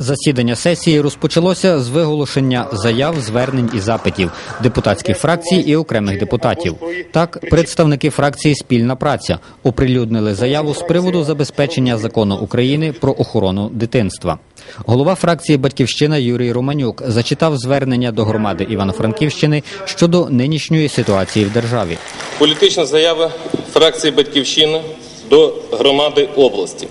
Засідання сесії розпочалося з виголошення заяв, звернень і запитів депутатських фракцій і окремих депутатів. Так, представники фракції Спільна праця оприлюднили заяву з приводу забезпечення закону України про охорону дитинства. Голова фракції Батьківщина Юрій Романюк зачитав звернення до громади Івано-Франківщини щодо нинішньої ситуації в державі. Політична заява фракції Батьківщина до громади області.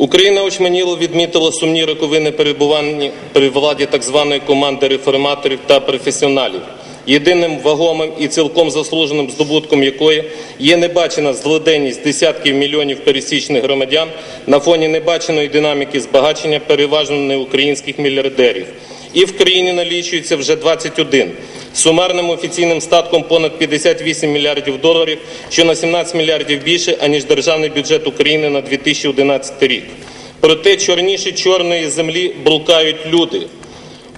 Україна очманіло відмітила сумні роковини перебування при владі так званої команди реформаторів та професіоналів, єдиним вагомим і цілком заслуженим здобутком якої є небачена злоденність десятків мільйонів пересічних громадян на фоні небаченої динаміки збагачення переважно неукраїнських мільярдерів. І в країні налічується вже 21 сумарним офіційним статком понад 58 мільярдів доларів, що на 17 мільярдів більше, аніж державний бюджет України на 2011 рік. Проте чорніше чорної землі блукають люди.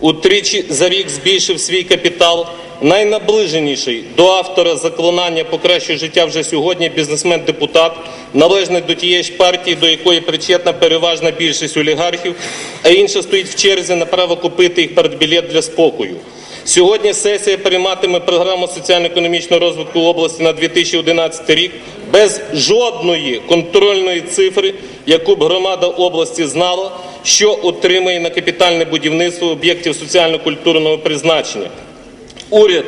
Утричі за рік збільшив свій капітал найнаближеніший до автора заклинання покращує життя вже сьогодні бізнесмен-депутат, належний до тієї ж партії, до якої причетна переважна більшість олігархів, а інша стоїть в черзі на право купити їх партбілет для спокою. Сьогодні сесія прийматиме програму соціально-економічного розвитку області на 2011 рік без жодної контрольної цифри, яку б громада області знала, що отримає на капітальне будівництво об'єктів соціально-культурного призначення. Уряд,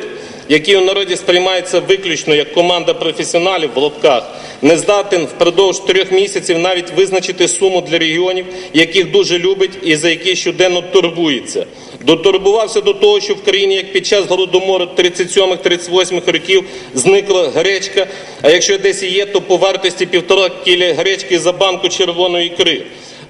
який у народі сприймається виключно як команда професіоналів в лапках, не здатен впродовж трьох місяців навіть визначити суму для регіонів, яких дуже любить і за які щоденно турбується. Дотурбувався до того, що в країні, як під час голодомору 37-38 років, зникла гречка, а якщо десь і є, то по вартості півтора кілі гречки за банку червоної ікри.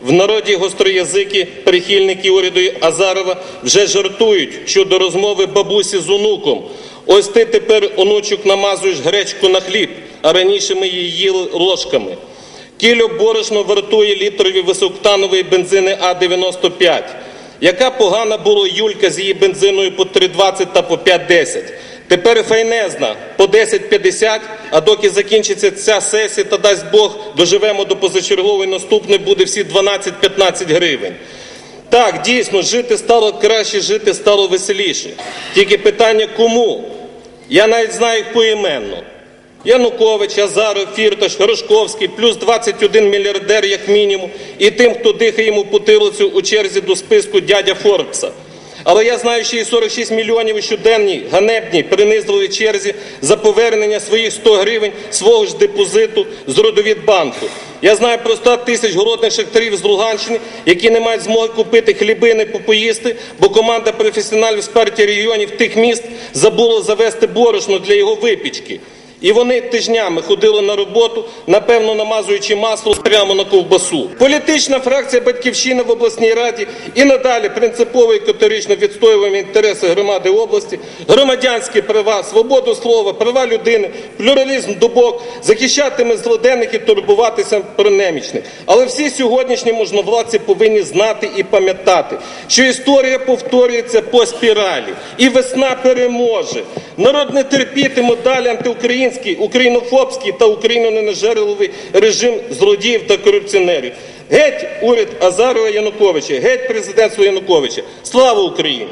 В народі гостроязики, прихильники уряду Азарова вже жартують щодо розмови бабусі з онуком. Ось ти тепер, онучок, намазуєш гречку на хліб, а раніше ми її їли ложками. Кіло борошно вартує літрові високтанової бензини А-95. Яка погана була Юлька з її бензиною по 3,20 та по 5,10. Тепер файнезна по 10,50, а доки закінчиться ця сесія, та дасть Бог, доживемо до позачергової наступної, буде всі 12-15 гривень. Так, дійсно, жити стало краще, жити стало веселіше. Тільки питання кому? Я навіть знаю їх поіменно. Янукович, Азаров, Фірташ, Рожковський, плюс 21 мільярдер як мінімум, і тим, хто дихає йому потилицю у черзі до списку дядя Форбса. Але я знаю, що і 46 мільйонів у щоденній, ганебній, черзі за повернення своїх 100 гривень свого ж депозиту з Родовідбанку. Я знаю про 100 тисяч голодних шахтарів з Луганщини, які не мають змоги купити хлібини попоїсти, бо команда професіоналів з партії регіонів тих міст забула завести борошно для його випічки. І вони тижнями ходили на роботу, напевно, намазуючи масло прямо на ковбасу. Політична фракція Батьківщина в обласній раді і надалі принципово і категорично відстоюємо інтереси громади області, громадянські права, свободу слова, права людини, плюралізм думок, захищатиме злоденних і турбуватися про немічних. Але всі сьогоднішні можновладці повинні знати і пам'ятати, що історія повторюється по спіралі, і весна переможе. Народ не терпітиме далі антиукраїнський, українофобський та україноненажерливий режим злодіїв та корупціонерів. Геть уряд Азарова Януковича, геть президентство Януковича. Слава Україні!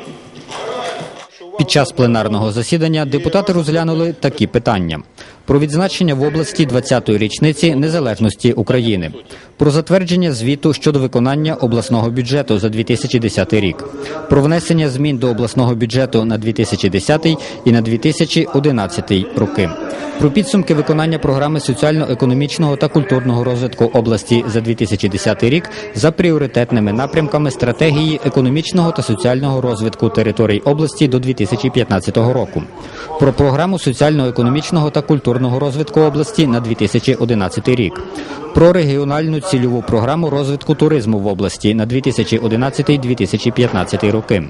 Під час пленарного засідання депутати розглянули такі питання: про відзначення в області 20-ї річниці незалежності України, про затвердження звіту щодо виконання обласного бюджету за 2010 рік, про внесення змін до обласного бюджету на 2010 і на 2011 роки. Про підсумки виконання програми соціально-економічного та культурного розвитку області за 2010 рік за пріоритетними напрямками стратегії економічного та соціального розвитку територій області до 2015 року. Про програму соціально-економічного та культурного розвитку області на 2011 рік. Про регіональну цільову програму розвитку туризму в області на 2011-2015 роки.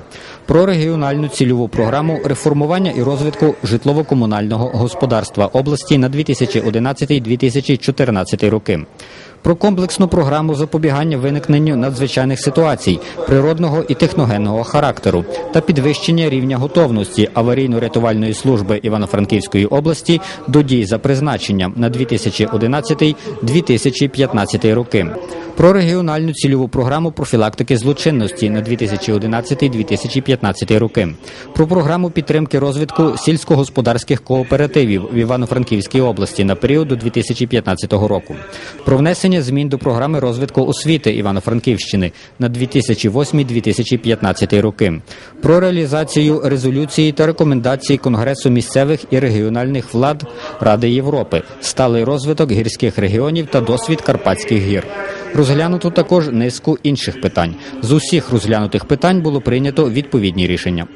Про регіональну цільову програму реформування і розвитку житлово-комунального господарства області на 2011-2014 роки. Про комплексну програму запобігання виникненню надзвичайних ситуацій природного і техногенного характеру та підвищення рівня готовності аварійно-рятувальної служби Івано-Франківської області до дій за призначенням на 2011-2015 роки. Про регіональну цільову програму профілактики злочинності на 2011-2015 роки, про програму підтримки розвитку сільськогосподарських кооперативів в Івано-Франківській області на період до 2015 року, про внесення змін до програми розвитку освіти Івано-Франківщини на 2008-2015 роки, про реалізацію резолюції та рекомендацій Конгресу місцевих і регіональних влад Ради Європи, сталий розвиток гірських регіонів та досвід Карпатських гір. Розглянуто також низку інших питань. З усіх розглянутих питань було прийнято відповідні рішення.